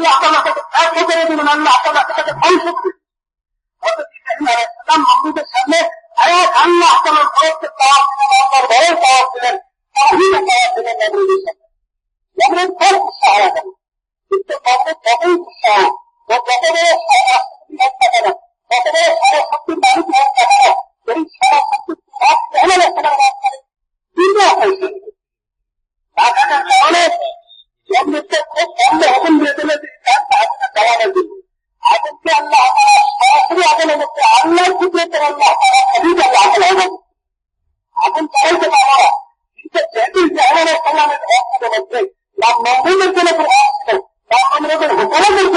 আল্লাহ তালা তাকে ত্যাগ করে দিলেন। আল্লাহ তালা তাকে ধ্বংস করে মাহমুদের সামনে এক আল্লাহ তালার ভয়কে পাওয়া ছিলেন আল্লাহর ভয়ে পাওয়া ছিলেন তাহিনে পাওয়া ছিলেন নবরুদের সামনে নবরুদ খুব উৎসাহ হবেন কিন্তু কত তার তাহলে দেওয়ানোর জন্য আজকে আল্লাহ তারা সরাসরি আগুনের মধ্যে আল্লাহ খুঁজে করে আল্লাহ তারা সবই আল্লাহ আগুন হবে আগুন চালাইতে পারব না কিন্তু যেহেতু জাহানের কল্যাণের অস্ত্রের মধ্যে বা মঙ্গলের জন্য প্রভাব ছিল বা আমাদের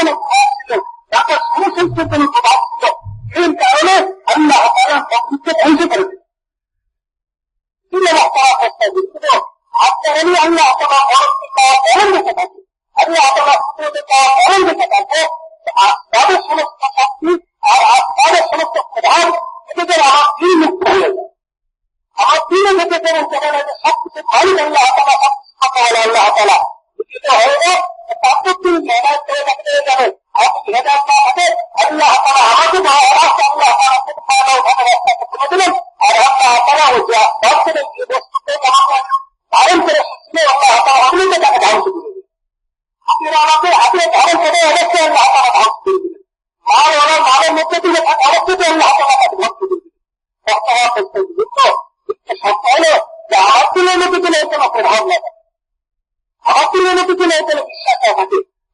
জন্য প্রভাব ছিল তারপর সমস্যার জন্য প্রভাব ছিল এই কারণে আল্লাহ তারা সবকিছু ধ্বংস করেছে কীভাবে তারা চেষ্টা দিচ্ছিল আপনারই আল্লাহ আপনার অরক্ষে পাওয়া বরণ দেখে থাকে আমি আপনার পুত্রকে পাওয়া বরণ দেখে থাকব তাদের সমস্ত সবকিছু আল্লাহ থাকা অবশ্যই আল্লাহ তালা তাকে ধ্বংস করে দিলেন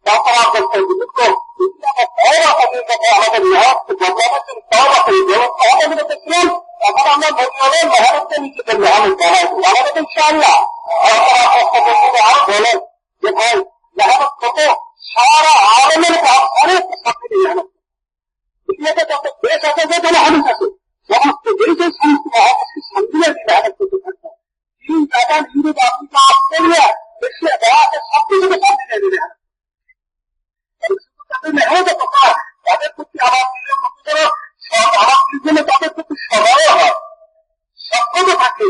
সত্য হওয়া সত্য দুঃখ সত্য হলো যে আমার বলি হলে মেহনতকে নিজেদের মেহনত করা আমাদের ইনশাআল্লাহ আরও বলেন যে ভাই মেহনত সারা আলমের কাজ অনেক সবকিছু মেহনত দুনিয়াতে যত দেশ আছে যে কোনো হাদিস আছে সমস্ত দেশের সমস্ত মহাদেশের শান্তির মেহনত করতে থাকতো যা আছে সব কিছুকে শান্তি নিয়ে দেবে তাদের মেহনত কথা তাদের প্রতি আমার যেন আমার থাকে,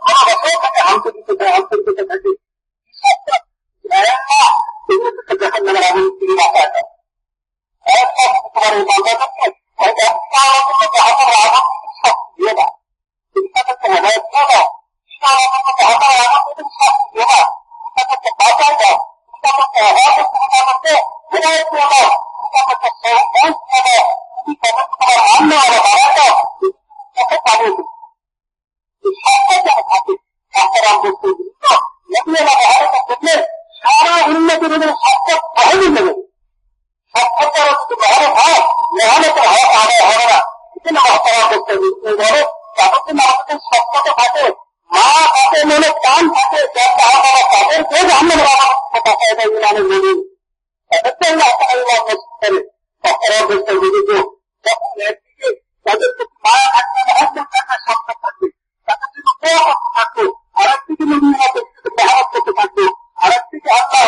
ভালোবাসাও থাকে আন্তরিকতা আন্তরিকতা থাকে। তোমার এই বাংলা থাকতে সারা উন্নতি দেবেন সত্তর সহজই দেবেন সত্তর যদি ভালো হয় মেহনতের হওয়া আদায় হবে না কিন্তু আপনারা করতে বড় যতদিন আমাদের সত্যতা থাকে মা তাতে মনে কান থাকে তাদেরকে আমরা কথা কথা ইমানের মনে তাদেরকে আমরা ইমান মসজিদ করে থাকবে থাকবে থাকবে তাদের জন্য করতে থাকতো আর একদিকে করতে থাকতো আর একদিকে আল্লাহ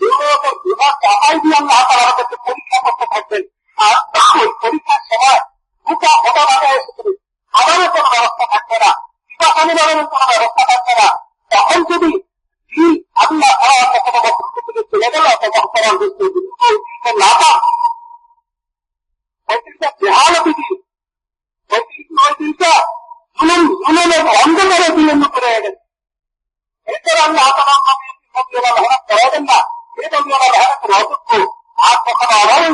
যেরকম বিভাগ চাপাই দিয়ে আল্লাহ তারা পরীক্ষা করতে থাকবেন আর ওই পরীক্ষার সময় দুটা ঘটনা এসেছিল খাবারের কোনো ব্যবস্থা থাকবে না পিতা পানি বানানোর কোনো ব্যবস্থা থাকবে না তখন যদি আল্লাহ তারা কখনো বক্তব্য থেকে চলে গেল তখন তারা বুঝতে না পান ওই দিনটা জেহালতি দিন ওই দিন ওই দিনটা জুলুম জুলুমের অন্ধকারে বিলম্ব করে গেছে এরপর আল্লাহ তারা মেহনত করাবেন না এই বন্ধুরা মেহনত অযোগ্য আর তখন অভাবে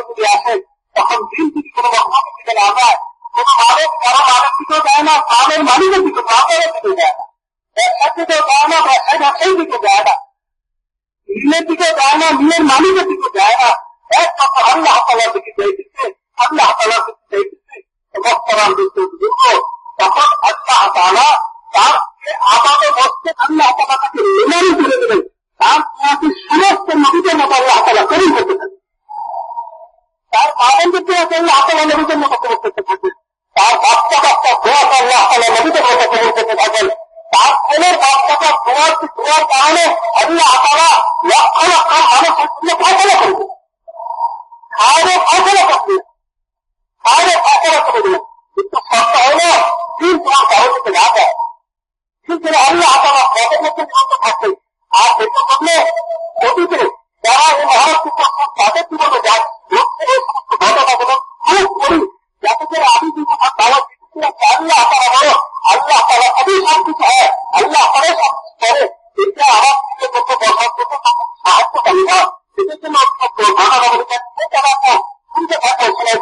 যদি আসে তখন দিন যদি কোনো রকমের দিকে না যায় কোনো মালিক কারও মালিক দিকেও যায় মালের দিকে যায় না ব্যবসার দিকেও যায় না ব্যবসায় ব্যবসায়ী দিকে যায় না মিলের দিকে যায় না মিলের মালিকের দিকে যায় না এক কথা আল্লাহ দিকে যাইতেছে আল্লাহ তালা তাকে লেনারি করে দেবেন তার সমস্ত নবীদের মতো আল্লাহ তালা তার পাবন্দের তোমাকে আল্লাহ তালা করতে থাকবে তার বাচ্চা বাচ্চা দোয়াকে আল্লাহ তালা তার ছেলের বাচ্চাটা দোয়ার দোয়ার কারণে আল্লাহ তালা লক্ষ লক্ষ মানুষের জন্য ফসলা করবে খাওয়ারে ফসলা করবে খাওয়ারে তোমার কারও। থেকে না কিন্তু আল্লাহ তারা আর সেটা যারা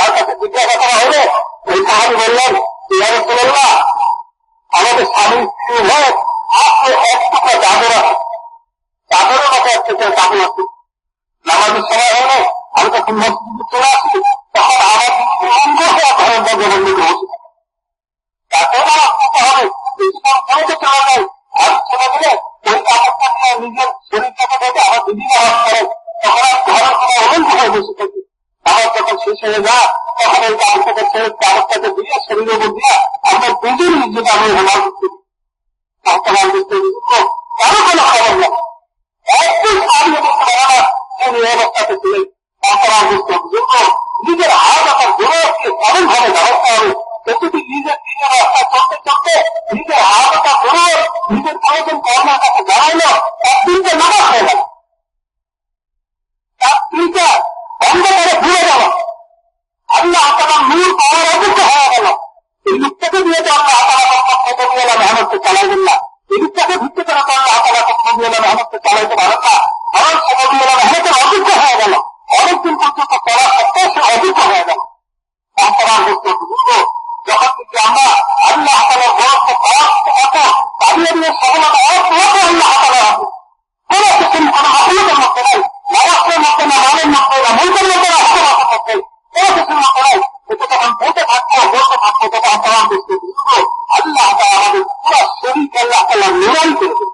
তার কাছে জিজ্ঞাসা করা হলে ওই সাহাবি বললেন আমাদের স্বামী স্ত্রী হয়ে আপনি এক টুকরা আছে। চাদরের মতো একটা চাদর আছে। নামাজের সময় হলে, আমি তখন মসজিদে চলে আসি তখন আমার অঙ্গ হওয়া বসে তাকে আমার চলে আমার অনন্ত বসে থাকি। আমার যখন শেষ হয়ে যা তখন ওই কাপড়টাকে ছেড়ে কাপড়টাকে দিয়ে শরীরের মধ্যে আমরা দুজন নিজেকে আমি কারও কোনো খবর নেই একদিন আমি বলতে পারে না এই অবস্থাতে ছিলেন বর্তমান বুঝতে বুঝুক নিজের হাত আপনার গৌরবকে এমন ভাবে ব্যবস্থা হবে প্রতিটি নিজের দিনের রাস্তা চলতে চলতে নিজের হাত আপনার গৌরব নিজের প্রয়োজন কর্মের কাছে জানাইল একদিনকে নামাজ হয়ে গেল তার তিনটা অন্ধকারে ভুলে গেল আল্লাহ আপনার মূল পাওয়ার অযোগ্য হয়ে গেল এই লোকটাকে দিয়ে তো আমরা আপনার পক্ষ মেহনত চালাইবেন না। এই লোকটাকে ভিত্তি করে তো আল্লাহ আপনার পক্ষ দিয়ে মেহনত চালাইতে পারেন না। আমার সবাই মেহনতের অযোগ্য হয়ে গেল। অনেকদিন পর্যন্ত করা সত্ত্বেও সে অযোগ্য হয়ে গেল। বুঝব যখন কিন্তু আমরা আল্লাহ আল্লাহ নামাজের মধ্যে না মানের মধ্যে না মন্ত্রের মধ্যে না হতবাসের মধ্যে কোন কিছুর মধ্যে নেই এটা যখন বলতে থাকব বলতে থাকব তখন বর্তমান বস্তু বুঝব আল্লাহ তালা আমাদের পুরো শরীর আল্লাহ তালা নিরাই